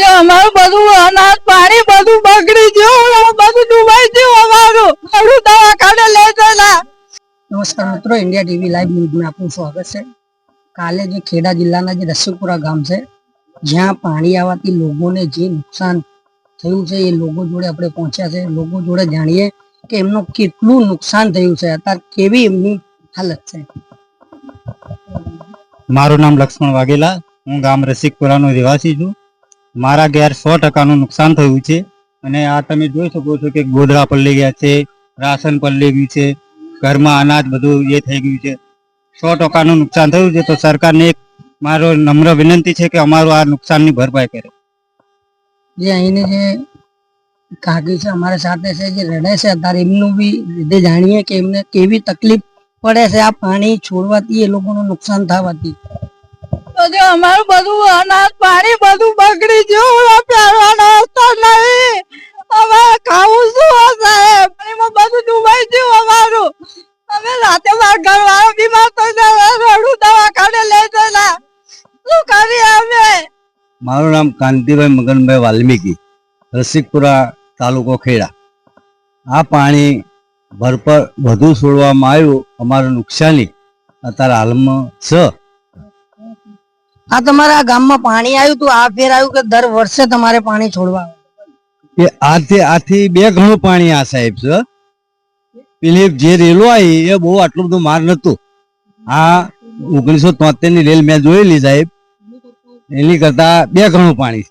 જો અમારું બધું અનાજ પાણી બધું બગડી ગયું. બધું ડૂબાઈ ગયું અમારું. મારું દવાખાને લઈ જતા નમસ્કાર મિત્રો ઇન્ડિયા ટીવી લાઈવ ન્યૂઝમાં આપનું સ્વાગત છે. કાલે જે ખેડા જિલ્લાના જે રસીપુરા ગામ છે જ્યાં પાણી આવવાથી લોકોને જે નુકસાન થયું છે એ લોકો જોડે આપણે પહોંચ્યા છે. લોકો જોડે જાણીએ કે એમનું કેટલું નુકસાન થયું છે. અત્યારે કેવી એમની હાલત છે? મારું નામ લક્ષ્મણ વાઘેલા. હું ગામ રસિકપુરાનો રહેવાસી છું. મારા ઘેર સો ટકાનું નુકસાન થયું છે. અને આ તમે જોઈ શકો છો કે ગોદરા પલળી ગયા છે, રાશન પલળી ગયું છે, ઘરમાં અનાજ બધું એ થઈ ગયું છે. સો ટકાનું નુકસાન થયું છે તો સરકારને એક મારો નમ્ર વિનંતી છે કે અમારું આ નુકસાનની ભરપાઈ કરે. જે અહીંની જે કાકી છે અમારા સાથે છે, જે રડે છે, અત્યારે એમનું બી લીધે જાણીએ કે એમને કેવી તકલીફ પડે છે આ પાણી છોડવાથી એ લોકોનું નુકસાન થવાથી. તો અમારું બધું અનાજ, પાણી બધું બગડી ગયું પહેરવાનો રસ્તો નહીં હવે ખાવું શું સાહેબ એમાં બધું ડૂબાઈ ગયું અમારું. અમે રાતે મારા ઘરવાળો બીમાર થઈ રડું દવાખાને લઈ જલા શું કરીએ અમે? મારું નામ કાંતિભાઈ મગનભાઈ વાલ્મીકી, રસિકપુરા તાલુકો ખેડા. આ પાણી ભરપર વધુ છોડવામાં આવ્યું, અમારું નુકસાની અત્યારે હાલમાં છે. આ તમારા ગામમાં પાણી આવ્યું તું આ ફેર આવ્યું કે દર વર્ષે તમારે પાણી છોડવા આવે? એ આથી આથી બે ઘણું પાણી આ સાહેબ છે પેલી જે રેલો આવી એ બહુ આટલું બધું માર નતું આ ઓગણીસો તોતેર ની રેલ મેં જોયેલી સાહેબ એની કરતા બે ઘણું પાણી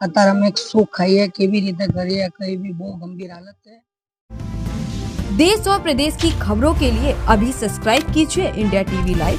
અત્યારે અમે શું ખાઈએ કેવી રીતે કરીએ કઈ બી બહુ ગંભીર હાલત છે देश और प्रदेश की खबरों के लिए अभी सब्सक्राइब कीजिए इंडिया टीवी लाइव